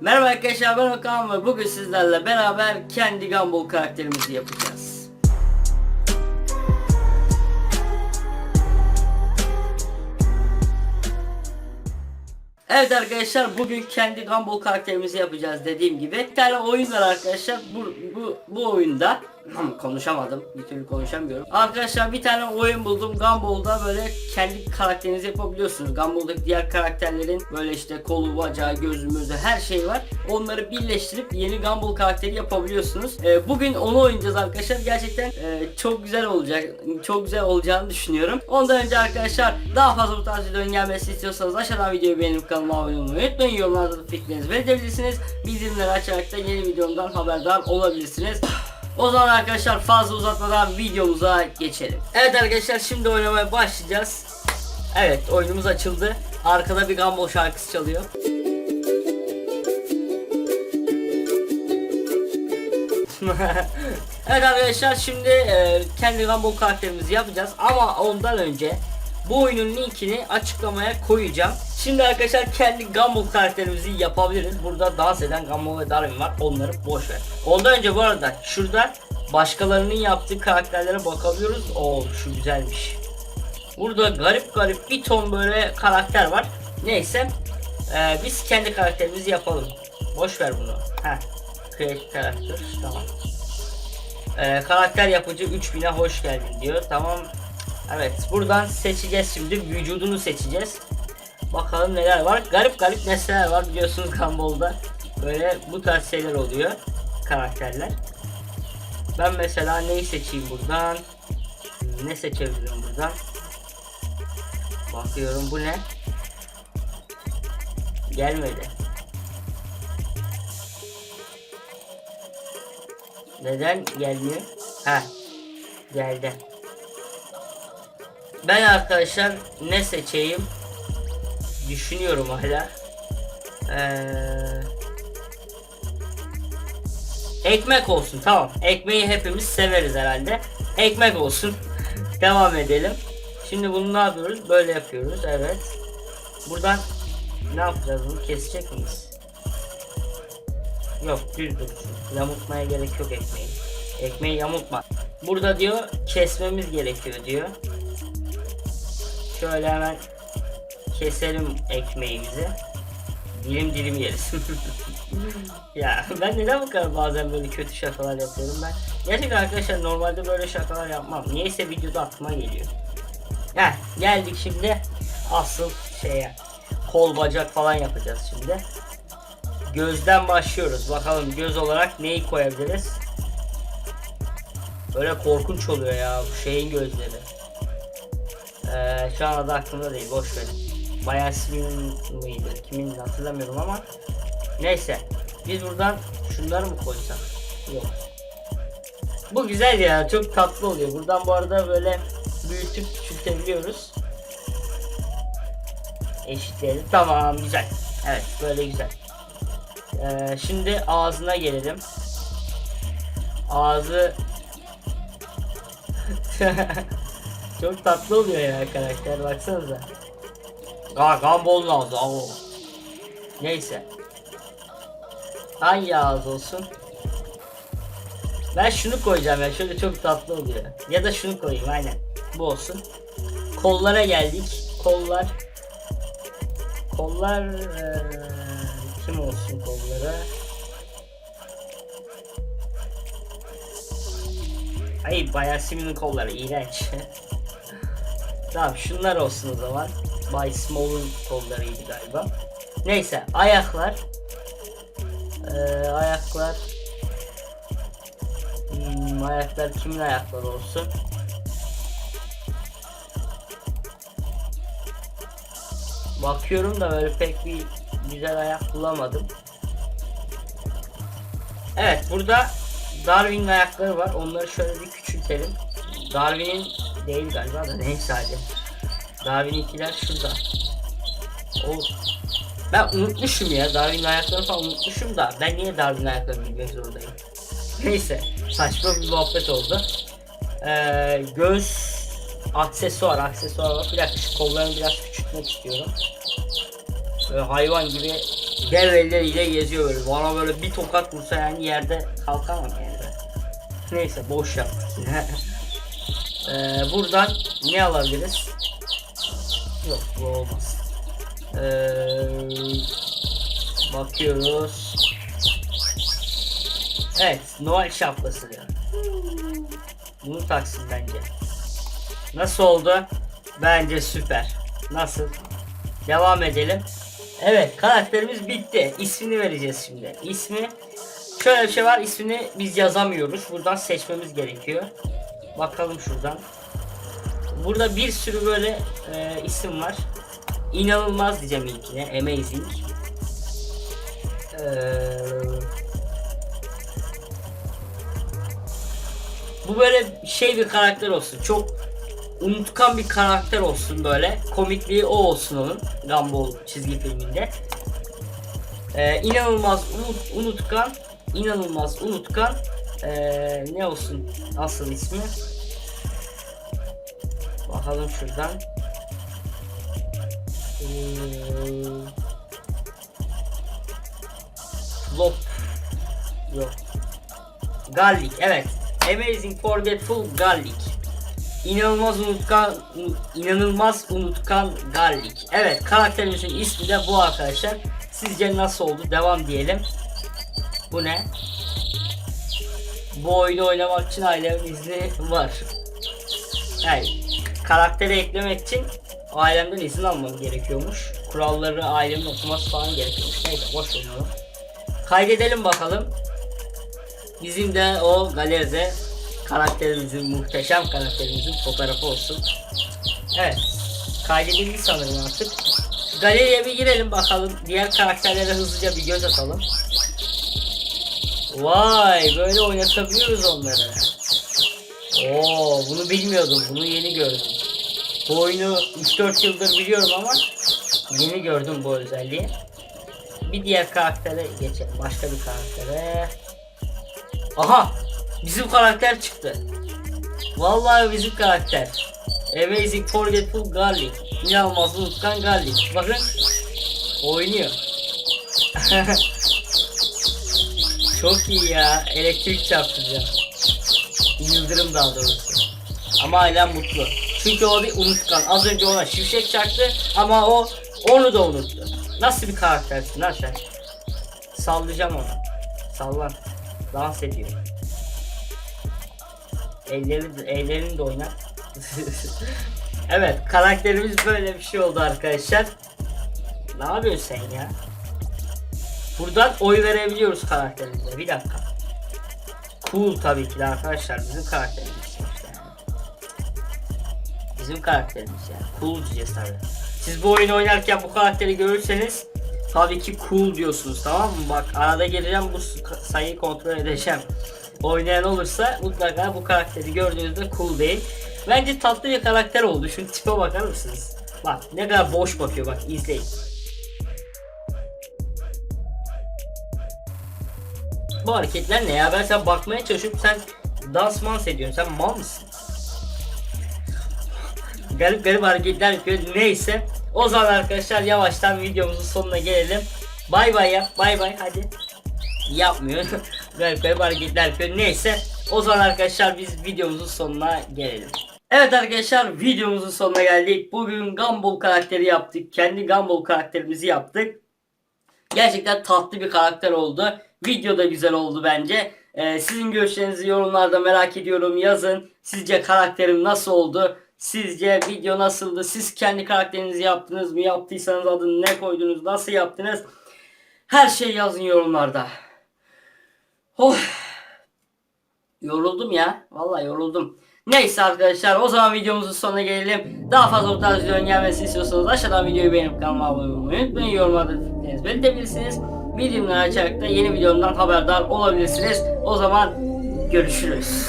Merhaba arkadaşlar ben Okan ve bugün sizlerle beraber kendi Gumball karakterimizi yapacağız. Evet arkadaşlar bugün kendi Gumball karakterimizi yapacağız dediğim gibi. Bir tane oyun var arkadaşlar. Bu bu bu oyunda konuşamadım. Bir türlü konuşamıyorum. Arkadaşlar bir tane oyun buldum. Gumball'da böyle kendi karakterinizi yapabiliyorsunuz. Gumball'daki diğer karakterlerin böyle işte kolu, bacağı, gözü, mözü her şey var. Onları birleştirip yeni Gumball karakteri yapabiliyorsunuz. Ee, bugün onu oynayacağız arkadaşlar. Gerçekten e, çok güzel olacak. Çok güzel olacağını düşünüyorum. Ondan önce arkadaşlar daha fazla bu tarz videoların gelmesi istiyorsanız aşağıdan videoyu beğenip kanalıma abone olmayı unutmayın. Yorumlarda da fikrinizi belirtebilirsiniz. Bildirimleri açarak da yeni videomdan haberdar olabilirsiniz. O zaman arkadaşlar fazla uzatmadan videomuza geçelim. Evet arkadaşlar şimdi oynamaya başlayacağız. Evet oyunumuz açıldı. Arkada bir Gumball şarkısı çalıyor. evet arkadaşlar şimdi e, kendi Gumball karakterimizi yapacağız ama ondan önce bu oyunun linkini açıklamaya koyacağım. Şimdi arkadaşlar kendi Gumball karakterimizi yapabiliriz. Burada dans eden Gumball ve Darwin var. Onları boş ver. Ondan önce bu arada şurada başkalarının yaptığı karakterlere bakabiliyoruz. Oo şu güzelmiş. Burada garip garip bir ton böyle karakter var. Neyse. Ee, biz kendi karakterimizi yapalım. Boş ver bunu. Heh. Create karakter. Tamam. Ee, karakter yapıcı 3000'e hoş geldin diyor. Tamam. Evet. Buradan seçeceğiz şimdi. Vücudunu seçeceğiz. Bakalım neler var. Garip garip nesneler var biliyorsunuz Gumball'da. Böyle bu tarz şeyler oluyor. Karakterler. Ben mesela neyi seçeyim buradan? Ne seçebilirim buradan? Bakıyorum bu ne? Gelmedi. Neden gelmiyor? Ha, geldi. Ben arkadaşlar ne seçeyim? Düşünüyorum hala. Eee Ekmek olsun tamam. Ekmeği hepimiz severiz herhalde. Ekmek olsun. Devam edelim. Şimdi bunu ne yapıyoruz? Böyle yapıyoruz. Evet. Buradan ne yapacağız bunu? Kesecek miyiz? Yok düz dursun. Yamultmaya gerek yok ekmeği. Ekmeği yamultma. Burada diyor kesmemiz gerekiyor diyor. Şöyle hemen keselim ekmeğimizi. Dilim dilim yeriz. ya ben neden bu kadar bazen böyle kötü şakalar yapıyorum ben. Gerçekten arkadaşlar normalde böyle şakalar yapmam. Niyeyse videoda aklıma geliyor. Heh geldik şimdi asıl şeye. Kol bacak falan yapacağız şimdi. Gözden başlıyoruz. Bakalım göz olarak neyi koyabiliriz? Böyle korkunç oluyor ya bu şeyin gözleri. Ee, şu an adı aklımda değil boş verin. Bayağı Slim'in mıydı? Kimin hatırlamıyorum ama. Neyse. Biz buradan şunları mı koysak? Yok. Bu güzel ya. Çok tatlı oluyor. Buradan bu arada böyle büyütüp küçültebiliyoruz. Eşitleyelim. Tamam güzel. Evet böyle güzel. Ee, şimdi ağzına gelelim. Ağzı çok tatlı oluyor ya karakter baksanıza. Aa Gumball'un ağzı. Oo. Neyse. Hangi ağız olsun? Ben şunu koyacağım ya. Şöyle çok tatlı oluyor. Ya da şunu koyayım aynen. Bu olsun. Kollara geldik. Kollar. Kollar eee, kim olsun kollara? Ay bayağı Simon'un kolları iğrenç. tamam şunlar olsun o zaman. Bay Small'un kollarıydı galiba. Neyse ayaklar. Ee, ayaklar. Hmm, ayaklar kimin ayakları olsun? Bakıyorum da böyle pek bir güzel ayak bulamadım. Evet burada Darwin'in ayakları var. Onları şöyle bir küçültelim. Darwin'in değil galiba da neyse hadi. Darwin'inkiler şurada. Oh. Ben unutmuşum ya Darwin'in ayaklarını falan unutmuşum da ben niye Darwin'in ayaklarını bilmek zorundayım. Neyse saçma bir muhabbet oldu. Ee, göz aksesuar aksesuar var. Bir dakika şu kollarını biraz küçültmek istiyorum. Böyle hayvan gibi dev elleriyle geziyor böyle. Bana böyle bir tokat vursa yani yerde kalkamam yani. Neyse boş yap. Ee, buradan ne alabiliriz? Yok bu olmaz. Ee, bakıyoruz. Evet Noel şapkası ya. Bunu taksın bence. Nasıl oldu? Bence süper. Nasıl? Devam edelim. Evet karakterimiz bitti. İsmini vereceğiz şimdi. İsmi şöyle bir şey var. İsmini biz yazamıyoruz. Buradan seçmemiz gerekiyor. Bakalım şuradan. Burada bir sürü böyle e, isim var. İnanılmaz diyeceğim ilkine. Amazing. Eee Bu böyle şey bir karakter olsun. Çok unutkan bir karakter olsun böyle. Komikliği o olsun onun. Gumball çizgi filminde. Ee, inanılmaz unut, unutkan. inanılmaz unutkan. Ee, ne olsun asıl ismi? Bakalım şuradan. Ee, Flop. Yok. Gallik evet. Amazing Forgetful Gallik. İnanılmaz unutkan inanılmaz unutkan Gallik. Evet karakterimizin ismi de bu arkadaşlar. Sizce nasıl oldu? Devam diyelim. Bu ne? Bu oyunu oynamak için ailemin izni var. Yani karakteri eklemek için ailemden izin almam gerekiyormuş. Kuralları ailemin okuması falan gerekiyormuş. Neyse boş ver. Kaydedelim bakalım. Bizim de o galeride karakterimizin, muhteşem karakterimizin fotoğrafı olsun. Evet. Kaydedildi sanırım artık. Galeriye bir girelim bakalım. Diğer karakterlere hızlıca bir göz atalım. Vay böyle oynatabiliyoruz onları. Oo bunu bilmiyordum. Bunu yeni gördüm. Bu oyunu 3-4 yıldır biliyorum ama yeni gördüm bu özelliği. Bir diğer karaktere geçelim. Başka bir karaktere. Aha! Bizim karakter çıktı. Vallahi bizim karakter. Amazing Forgetful Garlic. İnanılmaz unutkan Garlic. Bakın. Oynuyor. Çok iyi ya. Elektrik çarptıracağım. Yıldırım daha doğrusu. Ama hala mutlu. Çünkü o bir unutkan. Az önce ona şimşek çaktı ama o onu da unuttu. Nasıl bir karaktersin lan sen? Sallayacağım onu. Sallan. Dans ediyor. Ellerini, ellerini de oynat. evet karakterimiz böyle bir şey oldu arkadaşlar. Ne yapıyorsun sen ya? Buradan oy verebiliyoruz karakterimize. Bir dakika. Cool tabii ki de arkadaşlar bizim karakterimiz yani. Bizim karakterimiz yani. Cool diyeceğiz tabii. Siz bu oyunu oynarken bu karakteri görürseniz tabii ki cool diyorsunuz tamam mı? Bak arada geleceğim bu sayıyı kontrol edeceğim. Oynayan olursa mutlaka bu karakteri gördüğünüzde cool değil. Bence tatlı bir karakter oldu. Şu tipe bakar mısınız? Bak ne kadar boş bakıyor bak izleyin. Bu hareketler ne ya? Ben sen bakmaya çalışıyorum sen dans mans ediyorsun. Sen mal mısın? garip garip hareketler yapıyor. Neyse. O zaman arkadaşlar yavaştan videomuzun sonuna gelelim. Bay bay yap. Bay bay hadi. Yapmıyor. garip garip hareketler yapıyor. Neyse. O zaman arkadaşlar biz videomuzun sonuna gelelim. Evet arkadaşlar videomuzun sonuna geldik. Bugün Gumball karakteri yaptık. Kendi Gumball karakterimizi yaptık. Gerçekten tatlı bir karakter oldu. Video da güzel oldu bence. Ee, sizin görüşlerinizi yorumlarda merak ediyorum. Yazın. Sizce karakterim nasıl oldu? Sizce video nasıldı? Siz kendi karakterinizi yaptınız mı? Yaptıysanız adını ne koydunuz? Nasıl yaptınız? Her şeyi yazın yorumlarda. Oh. Yoruldum ya. Vallahi yoruldum. Neyse arkadaşlar o zaman videomuzun sonuna gelelim. Daha fazla bu tarz videonun gelmesini istiyorsanız aşağıdan videoyu beğenip kanalıma abone olmayı unutmayın. Yorumlarda fikrinizi belirtebilirsiniz. Bildirimleri açarak da yeni videomdan haberdar olabilirsiniz. O zaman görüşürüz.